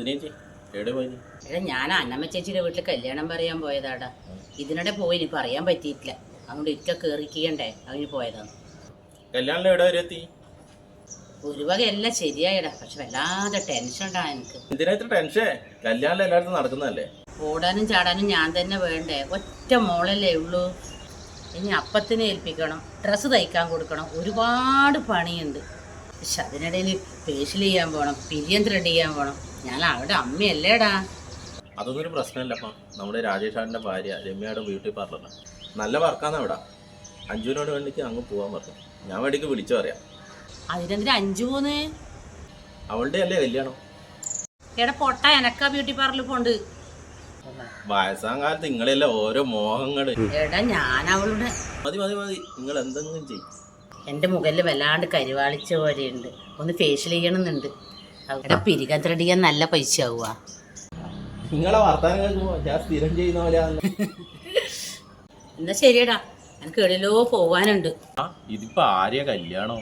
സുനീച്ചി എവിടെ പോയി. എടാ ഞാൻ അന്നമ്മ ചേച്ചിയുടെ വീട്ടിൽ കല്യാണം പറയാൻ പോയതാടാ. ഇതിനിടെ പോയി ഇനി പറയാൻ പറ്റിയിട്ടില്ല. അതുകൊണ്ട് ഇറ്റ കയറിക്കണ്ടേ അതിന് പോയതാണ് കല്യാണം എവിടെ വരെ എത്തി? ഒരു വക എല്ലാം ശരിയായടാ പക്ഷെ വല്ലാതെ ടെൻഷൻ ഉണ്ടാ എനിക്ക്. എന്തിനാ ഇത്ര ടെൻഷൻ കല്യാണം എല്ലായിടത്തും നടക്കുന്നതല്ലേ? ഓടാനും ചാടാനും ഞാൻ തന്നെ വേണ്ടേ? ഒറ്റ മോളല്ലേ ഉള്ളൂ. ഇനി അപ്പത്തിനെ ഏൽപ്പിക്കണം ഡ്രസ്സ് തയ്ക്കാൻ കൊടുക്കണം ഒരുപാട് പണിയുണ്ട്. പക്ഷെ അതിനിടയിൽ ഫേഷ്യൽ ചെയ്യാൻ പോകണം പിരിയം ത്രെഡ് ചെയ്യാൻ പോകണം ഞാൻ അവിടെ അമ്മയല്ലേടാ. അതൊന്നും ഒരു പ്രശ്നമല്ലപ്പാ. നമ്മുടെ രാജേഷാടിന്റെ ഭാര്യ രമ്യയുടെ ബ്യൂട്ടി പാർലറാണ് നല്ല വർക്കാന്ന് അവിടെ. അഞ്ജുവിനോട് വേണ്ടിക്ക് അങ്ങ് പോവാൻ പറഞ്ഞു. ഞാൻ വേണ്ടിക്ക് വിളിച്ചു പറയാം. അതിനെന്തിനാ അഞ്ചു പോന്ന്? അവളുടെ അല്ലേ കല്യാണം? എടാ പൊട്ട എനക്കാ ബ്യൂട്ടി പാർലറിൽ പോണ്ട്. വയസ്സാം കാലത്ത് നിങ്ങളെല്ലാം ഓരോ മോഹങ്ങൾ. എടാ ഞാൻ അവളുടെ മതി മതി മതി. നിങ്ങൾ എന്തെങ്കിലും ചെയ്യും. എന്റെ മുകളിൽ വല്ലാണ്ട് കരിവാളിച്ച പോലെയുണ്ട്. ഒന്ന് ഫേഷ്യൽ ചെയ്യണമെന്നുണ്ട്. പിരികാൻ നല്ല പൈസ ആവുക നിങ്ങളെ വർത്താനം ഞാൻ സ്ഥിരം ചെയ്യുന്ന പോലെ എന്നാ ശരിയടാ എനിക്ക് എവിടെയല്ലോ പോവാനുണ്ട്. ഇതിപ്പോ ആര്യ കല്യാണോ?